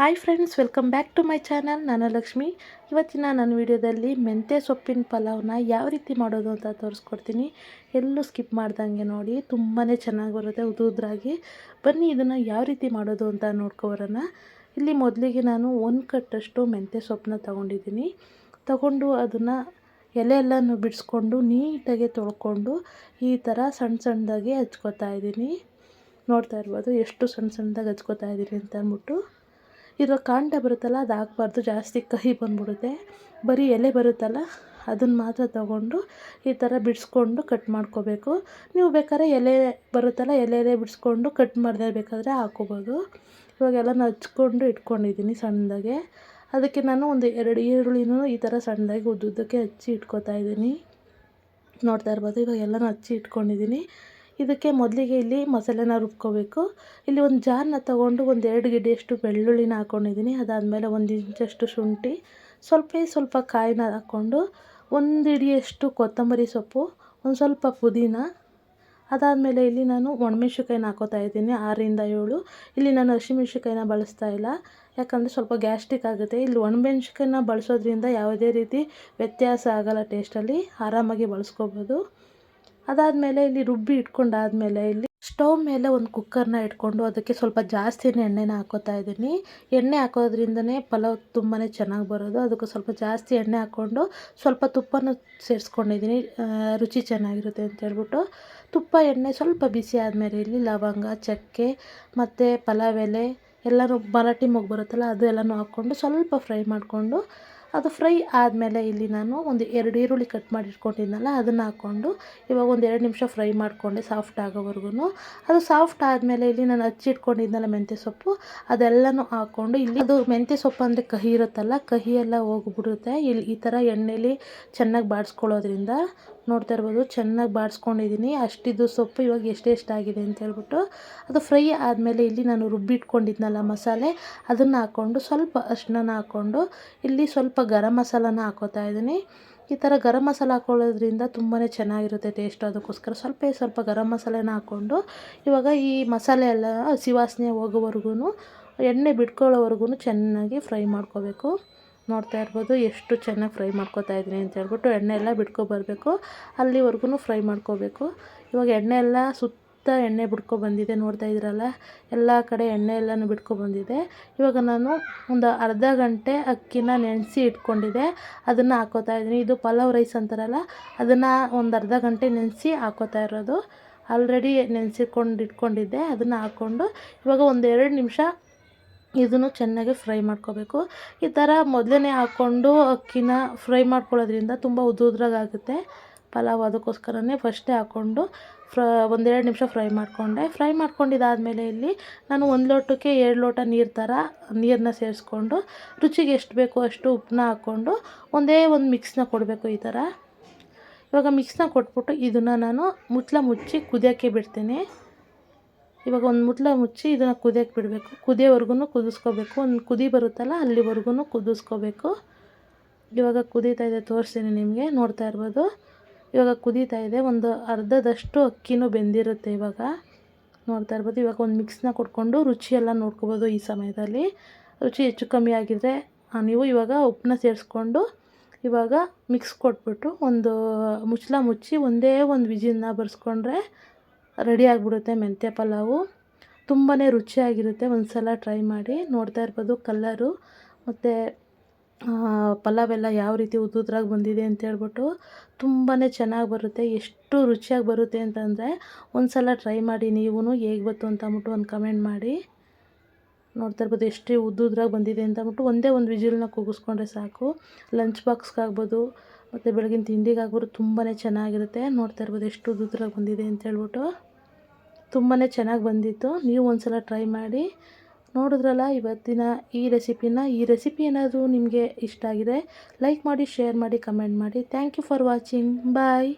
Hi friends welcome back to my channel ನಾನು ಲಕ್ಷ್ಮಿ ಇವತ್ತಿನ ನನ್ನ ವಿಡಿಯೋದಲ್ಲಿ ಮೆಂತ್ಯ ಸೊಪ್ಪಿನ ಪಲಾವ್ನ ಯಾವ ರೀತಿ ಮಾಡೋದು ಅಂತ ತೋರಿಸ್ಕೊಡ್ತೀನಿ. ಎಲ್ಲೂ ಸ್ಕಿಪ್ ಮಾಡ್ದಂಗೆ ನೋಡಿ ತುಂಬಾ ಚೆನ್ನಾಗಿ ಬರುತ್ತೆ, ಉದುದ್ರಾಗಿ. ಬನ್ನಿ ಇದನ್ನು ಯಾವ ರೀತಿ ಮಾಡೋದು ಅಂತ ನೋಡ್ಕೊಬರೋಣ. ಇಲ್ಲಿ ಮೊದಲಿಗೆ ನಾನು ಒಂದು ಕಟ್ಟಷ್ಟು ಮೆಂತ್ಯ ಸೊಪ್ಪನ್ನ ತೊಗೊಂಡಿದ್ದೀನಿ. ತಗೊಂಡು ಅದನ್ನು ಎಲೆ ಎಲ್ಲನೂ ಬಿಡಿಸ್ಕೊಂಡು ನೀಟಾಗಿ ತೊಳ್ಕೊಂಡು ಈ ಥರ ಸಣ್ಣ ಸಣ್ಣದಾಗಿ ಹಚ್ಕೋತಾ ಇದ್ದೀನಿ. ನೋಡ್ತಾ ಇರ್ಬೋದು, ಎಷ್ಟು ಸಣ್ಣ ಸಣ್ಣದಾಗಿ ಹಚ್ಕೋತಾ ಇದ್ದೀನಿ ಅಂತ ಅಂದ್ಬಿಟ್ಟು. ಇರೋ ಕಾಂಡ ಬರುತ್ತಲ್ಲ, ಅದು ಹಾಕ್ಬಾರ್ದು ಜಾಸ್ತಿ ಕಹಿ ಬಂದ್ಬಿಡುತ್ತೆ. ಬರೀ ಎಲೆ ಬರುತ್ತಲ್ಲ ಅದನ್ನು ಮಾತ್ರ ತಗೊಂಡು ಈ ಥರ ಬಿಡಿಸ್ಕೊಂಡು ಕಟ್ ಮಾಡ್ಕೋಬೇಕು. ನೀವು ಬೇಕಾದ್ರೆ ಎಲೆ ಬರುತ್ತಲ್ಲ, ಎಲೆ ಎಲೆ ಬಿಡಿಸ್ಕೊಂಡು ಕಟ್ ಮಾಡದೇ ಬೇಕಾದರೆ ಹಾಕ್ಕೋಬೋದು ಇವಾಗೆಲ್ಲನೂ ಹಚ್ಕೊಂಡು ಇಟ್ಕೊಂಡಿದ್ದೀನಿ ಸಣ್ಣದಾಗೆ. ಅದಕ್ಕೆ ನಾನು ಒಂದು ಎರಡು ಈರುಳ್ಳಿನೂ ಈ ಥರ ಸಣ್ಣದಾಗಿ ಉದ್ದುದ್ದಕ್ಕೆ ಹಚ್ಚಿ ಇಟ್ಕೋತಾ ಇದ್ದೀನಿ. ನೋಡ್ತಾ ಇರ್ಬೋದು ಇವಾಗ ಎಲ್ಲನೂ ಹಚ್ಚಿ ಇಟ್ಕೊಂಡಿದ್ದೀನಿ. ಇದಕ್ಕೆ ಮೊದಲಿಗೆ ಇಲ್ಲಿ ಮಸಾಲೆನ ರುಬ್ಕೋಬೇಕು. ಇಲ್ಲಿ ಒಂದು ಜಾರನ್ನ ತೊಗೊಂಡು ಒಂದು ಎರಡು ಗಿಡಿಯಷ್ಟು ಬೆಳ್ಳುಳ್ಳಿನ ಹಾಕ್ಕೊಂಡಿದ್ದೀನಿ ಅದಾದಮೇಲೆ ಒಂದು ಇಂಚಷ್ಟು ಶುಂಠಿ, ಸ್ವಲ್ಪ ಸ್ವಲ್ಪ ಕಾಯಿನ ಹಾಕ್ಕೊಂಡು ಒಂದು ಹಿಡಿಯಷ್ಟು ಕೊತ್ತಂಬರಿ ಸೊಪ್ಪು, ಒಂದು ಸ್ವಲ್ಪ ಪುದೀನ. ಅದಾದಮೇಲೆ ಇಲ್ಲಿ ನಾನು ಒಣಮೆಣ್ಸಿಕಾಯಿನ ಹಾಕೋತಾ ಇದ್ದೀನಿ, ಆರರಿಂದ ಏಳು. ಇಲ್ಲಿ ನಾನು ಹಸಿಮೆಣ್ಸಿಕಾಯಿನ ಬಳಸ್ತಾ ಇಲ್ಲ. ಯಾಕಂದರೆ ಸ್ವಲ್ಪ ಗ್ಯಾಸ್ಟ್ರಿಕ್ ಆಗುತ್ತೆ. ಇಲ್ಲಿ ಒಣಮೆಣ್ಸಿಕಾಯಿನ ಬಳಸೋದ್ರಿಂದ ಯಾವುದೇ ರೀತಿ ವ್ಯತ್ಯಾಸ ಆಗೋಲ್ಲ ಟೇಸ್ಟಲ್ಲಿ. ಆರಾಮಾಗಿ ಬಳಸ್ಕೋಬೋದು. ಅದಾದಮೇಲೆ ಇಲ್ಲಿ ರುಬ್ಬಿ ಇಟ್ಕೊಂಡಾದ್ಮೇಲೆ ಇಲ್ಲಿ ಸ್ಟವ್ ಮೇಲೆ ಒಂದು ಕುಕ್ಕರ್ನ ಇಟ್ಕೊಂಡು ಅದಕ್ಕೆ ಸ್ವಲ್ಪ ಜಾಸ್ತಿ ಎಣ್ಣೆನ ಹಾಕೋತಾ ಇದ್ದೀನಿ. ಎಣ್ಣೆ ಹಾಕೋದ್ರಿಂದನೇ ಪಲಾವ್ ತುಂಬಾ ಚೆನ್ನಾಗಿ ಬರೋದು. ಅದಕ್ಕೆ ಸ್ವಲ್ಪ ಜಾಸ್ತಿ ಎಣ್ಣೆ ಹಾಕ್ಕೊಂಡು ಸ್ವಲ್ಪ ತುಪ್ಪನೂ ಸೇರಿಸ್ಕೊಂಡಿದ್ದೀನಿ. ರುಚಿ ಚೆನ್ನಾಗಿರುತ್ತೆ ಅಂತ ಹೇಳ್ಬಿಟ್ಟು. ತುಪ್ಪ, ಎಣ್ಣೆ ಸ್ವಲ್ಪ ಬಿಸಿ ಆದಮೇಲೆ ಇಲ್ಲಿ ಲವಂಗ, ಚಕ್ಕೆ ಮತ್ತು ಪಲಾವ್ ಎಲೆ ಎಲ್ಲನೂ ಮರಾಠಿ ಮೊಗ್ಗು ಬರುತ್ತಲ್ಲ, ಅದು ಎಲ್ಲನೂ ಹಾಕ್ಕೊಂಡು ಸ್ವಲ್ಪ ಫ್ರೈ ಮಾಡಿಕೊಂಡು ಅದು ಫ್ರೈ ಆದಮೇಲೆ ಇಲ್ಲಿ ನಾನು ಒಂದು ಎರಡು ಈರುಳ್ಳಿ ಕಟ್ ಮಾಡಿ ಇಟ್ಕೊಂಡಿದ್ದೆನಲ್ಲ ಅದನ್ನು ಹಾಕ್ಕೊಂಡು ಇವಾಗ ಒಂದು ಎರಡು ನಿಮಿಷ ಫ್ರೈ ಮಾಡಿಕೊಂಡೆ ಸಾಫ್ಟ್ ಆಗೋವರೆಗೂ ಅದು ಸಾಫ್ಟ್ ಆದಮೇಲೆ ಇಲ್ಲಿ ನಾನು ಹಚ್ಚಿಟ್ಕೊಂಡಿದ್ನಲ್ಲ ಮೆಂತ್ಯ ಸೊಪ್ಪು, ಅದೆಲ್ಲನೂ ಹಾಕ್ಕೊಂಡು ಇಲ್ಲಿ ಅದು ಮೆಂತ್ಯ ಸೊಪ್ಪು ಅಂದರೆ ಕಹಿ ಇರುತ್ತಲ್ಲ, ಕಹಿ ಎಲ್ಲ ಹೋಗ್ಬಿಡುತ್ತೆ. ಇಲ್ಲಿ ಈ ಥರ ಎಣ್ಣೆಲಿ ಚೆನ್ನಾಗಿ ಬಾಡಿಸ್ಕೊಳ್ಳೋದ್ರಿಂದ ನೋಡ್ತಾ ಇರ್ಬೋದು. ಚೆನ್ನಾಗಿ ಬಾಡಿಸ್ಕೊಂಡಿದ್ದೀನಿ ಅಷ್ಟಿದ್ದು ಸೊಪ್ಪು ಇವಾಗ ಎಷ್ಟೆಷ್ಟಾಗಿದೆ ಅಂತ ಹೇಳ್ಬಿಟ್ಟು ಅದು ಫ್ರೈ ಆದಮೇಲೆ ಇಲ್ಲಿ ನಾನು ರುಬ್ಬಿಟ್ಕೊಂಡಿದ್ನಲ್ಲ ಮಸಾಲೆ, ಅದನ್ನು ಹಾಕ್ಕೊಂಡು ಸ್ವಲ್ಪ ಅಷ್ಟನ್ನ ಹಾಕ್ಕೊಂಡು ಇಲ್ಲಿ ಸ್ವಲ್ಪ ಗರಂ ಮಸಾಲನ ಹಾಕೋತಾ ಇದ್ದೀನಿ ಈ ಥರ ಗರಂ ಮಸಾಲ ಹಾಕೊಳ್ಳೋದ್ರಿಂದ ತುಂಬಾ ಚೆನ್ನಾಗಿರುತ್ತೆ ಟೇಸ್ಟ್ ಅದಕ್ಕೋಸ್ಕರ. ಸ್ವಲ್ಪ ಸ್ವಲ್ಪ ಗರಂ ಮಸಾಲೆನ ಹಾಕ್ಕೊಂಡು ಇವಾಗ ಈ ಮಸಾಲೆ ಎಲ್ಲ ಹಸಿ ವಾಸನೆ ಹೋಗೋವರೆಗೂ ಎಣ್ಣೆ ಬಿಟ್ಕೊಳ್ಳೋವರೆಗೂ ಚೆನ್ನಾಗಿ ಫ್ರೈ ಮಾಡ್ಕೋಬೇಕು. ನೋಡ್ತಾ ಇರ್ಬೋದು ಎಷ್ಟು ಚೆನ್ನಾಗಿ ಫ್ರೈ ಮಾಡ್ಕೋತಾ ಇದ್ದೀನಿ ಅಂತ ಹೇಳ್ಬಿಟ್ಟು ಎಣ್ಣೆ ಎಲ್ಲ ಬಿಟ್ಕೊಬರಬೇಕು ಅಲ್ಲಿವರೆಗೂ ಫ್ರೈ ಮಾಡ್ಕೋಬೇಕು. ಇವಾಗ ಎಣ್ಣೆ ಎಲ್ಲ ಸುತ್ತ ಎಣ್ಣೆ ಬಿಡ್ಕೊ ಬಂದಿದೆ, ನೋಡ್ತಾ ಇದ್ದೀರಲ್ಲ ಎಲ್ಲ ಕಡೆ ಎಣ್ಣೆ ಎಲ್ಲನೂ ಬಿಟ್ಕೊ ಬಂದಿದೆ. ಇವಾಗ ನಾನು ಒಂದು ಅರ್ಧ ಗಂಟೆ ಅಕ್ಕಿನ ನೆನೆಸಿ ಇಟ್ಕೊಂಡಿದ್ದೆ ಅದನ್ನು ಹಾಕೋತಾ ಇದ್ದೀನಿ. ಇದು ಪಲಾವ್ ರೈಸ್ ಅಂತಾರಲ್ಲ, ಅದನ್ನು ಒಂದು ಅರ್ಧ ಗಂಟೆ ನೆನೆಸಿ ಹಾಕೋತಾ ಇರೋದು. ಆಲ್ರೆಡಿ ನೆನೆಸಿಕೊಂಡು ಇಟ್ಕೊಂಡಿದ್ದೆ ಅದನ್ನು ಹಾಕ್ಕೊಂಡು ಇವಾಗ ಒಂದು ಎರಡು ನಿಮಿಷ ಇದನ್ನು ಚೆನ್ನಾಗಿ ಫ್ರೈ ಮಾಡ್ಕೋಬೇಕು. ಈ ಥರ ಮೊದಲೇ ಹಾಕ್ಕೊಂಡು ಅಕ್ಕಿನ ಫ್ರೈ ಮಾಡ್ಕೊಳ್ಳೋದ್ರಿಂದ ತುಂಬ ಉದ್ರಾಗುತ್ತೆ ಪಲಾವ್ ಅದಕ್ಕೋಸ್ಕರನೇ ಫಸ್ಟೇ ಹಾಕ್ಕೊಂಡು ಫ್ರ, ಒಂದೆರಡು ನಿಮಿಷ ಫ್ರೈ ಮಾಡಿಕೊಂಡೆ. ಫ್ರೈ ಮಾಡ್ಕೊಂಡಿದ್ದಾದಮೇಲೆ ಇಲ್ಲಿ ನಾನು ಒಂದು ಲೋಟಕ್ಕೆ ಎರಡು ಲೋಟ ನೀರು ಥರ ನೀರನ್ನ ಸೇರಿಸ್ಕೊಂಡು ರುಚಿಗೆ ಎಷ್ಟು ಬೇಕೋ ಅಷ್ಟು ಉಪ್ಪನ್ನ ಹಾಕ್ಕೊಂಡು ಒಂದೇ ಒಂದು ಮಿಕ್ಸ್ನ ಕೊಡಬೇಕು ಈ ಥರ. ಇವಾಗ ಮಿಕ್ಸ್ನ ಕೊಟ್ಬಿಟ್ಟು ಇದನ್ನು ನಾನು ಮುಚ್ಚಳ ಮುಚ್ಚಿ ಕುದಿಯೋಕ್ಕೆ ಬಿಡ್ತೀನಿ. ಇವಾಗ ಒಂದು ಮುಟ್ಲ ಮುಚ್ಚಿ ಇದನ್ನು ಕುದಿಯಕ್ಕೆ ಬಿಡಬೇಕು. ಕುದಿಯೋವರೆಗೂ ಕುದಿಸ್ಕೋಬೇಕು. ಒಂದು ಕುದಿ ಬರುತ್ತಲ್ಲ ಅಲ್ಲಿವರೆಗೂ ಕುದಿಸ್ಕೋಬೇಕು. ಇವಾಗ ಕುದೀತಾ ಇದೆ, ತೋರಿಸ್ತೀನಿ ನಿಮಗೆ, ನೋಡ್ತಾ ಇರ್ಬೋದು. ಇವಾಗ ಕುದೀತಾ ಇದೆ, ಒಂದು ಅರ್ಧದಷ್ಟು ಅಕ್ಕಿನೂ ಬೆಂದಿರುತ್ತೆ ಇವಾಗ. ನೋಡ್ತಾ ಇರ್ಬೋದು, ಇವಾಗ ಒಂದು ಮಿಕ್ಸ್ನ ಕೊಟ್ಕೊಂಡು ರುಚಿಯೆಲ್ಲ ನೋಡ್ಕೋಬೋದು ಈ ಸಮಯದಲ್ಲಿ. ರುಚಿ ಹೆಚ್ಚು ಕಮ್ಮಿ ಆಗಿದ್ರೆ ನೀವು ಇವಾಗ ಉಪ್ಪನ್ನ ಸೇರಿಸ್ಕೊಂಡು ಇವಾಗ ಮಿಕ್ಸ್ ಕೊಟ್ಬಿಟ್ಟು ಒಂದು ಮುಚ್ಚಲ ಮುಚ್ಚಿ ಒಂದೇ ಒಂದು ವಿಜಿನ್ನ ಬರ್ಸ್ಕೊಂಡ್ರೆ ರೆಡಿ ಆಗಿಬಿಡುತ್ತೆ ಮೆಂತ್ಯ ಪಲಾವು. ತುಂಬಾ ರುಚಿಯಾಗಿರುತ್ತೆ ಒಂದು ಸಲ ಟ್ರೈ ಮಾಡಿ. ನೋಡ್ತಾ ಇರ್ಬೋದು ಕಲ್ಲರು ಮತ್ತು ಪಲಾವೆಲ್ಲ ಯಾವ ರೀತಿ ಉದ್ದುದ್ರಾಗಿ ಬಂದಿದೆ ಅಂತ ಹೇಳ್ಬಿಟ್ಟು ತುಂಬಾ ಚೆನ್ನಾಗಿ ಬರುತ್ತೆ. ಎಷ್ಟು ರುಚಿಯಾಗಿ ಬರುತ್ತೆ ಅಂತಂದರೆ ಒಂದು ಸಲ ಟ್ರೈ ಮಾಡಿ ನೀವು ಹೇಗೆ ಬಂತು ಅಂತ ಅಂದ್ಬಿಟ್ಟು ಒಂದು ಕಮೆಂಟ್ ಮಾಡಿ. ನೋಡ್ತಾ ಇರ್ಬೋದು ಎಷ್ಟು ಉದ್ದುದ್ರಾಗಿ ಬಂದಿದೆ ಅಂತಂದ್ಬಿಟ್ಟು ಒಂದೇ ಒಂದು ವಿಜಿಲ್ನ ಕೂಗಿಸ್ಕೊಂಡ್ರೆ ಸಾಕು. ಲಂಚ್ ಬಾಕ್ಸ್ಗಾಗ್ಬೋದು, ಮತ್ತು ಬೆಳಗಿನ ತಿಂಡಿಗಾಗ್ಬೋದು ತುಂಬಾ ಚೆನ್ನಾಗಿರುತ್ತೆ. ನೋಡ್ತಾ ಇರ್ಬೋದು ಎಷ್ಟು ಉದ್ದುದ್ರಾಗಿ ಬಂದಿದೆ ಅಂತ ಹೇಳ್ಬಿಟ್ಟು. ತುಂಬಾ ಚೆನ್ನಾಗಿ ಬಂದಿತ್ತು. ನೀವು ಒಂದು ಸಲ ಟ್ರೈ ಮಾಡಿ. ನೋಡಿದ್ರಲ್ಲ, ಇವತ್ತಿನ ಈ ರೆಸಿಪಿನ ಈ ರೆಸಿಪಿ ಏನಾದರೂ ನಿಮಗೆ ಇಷ್ಟ ಆಗಿದೆ ಲೈಕ್ ಮಾಡಿ ಶೇರ್ ಮಾಡಿ ಕಮೆಂಟ್ ಮಾಡಿ. Thank you for watching bye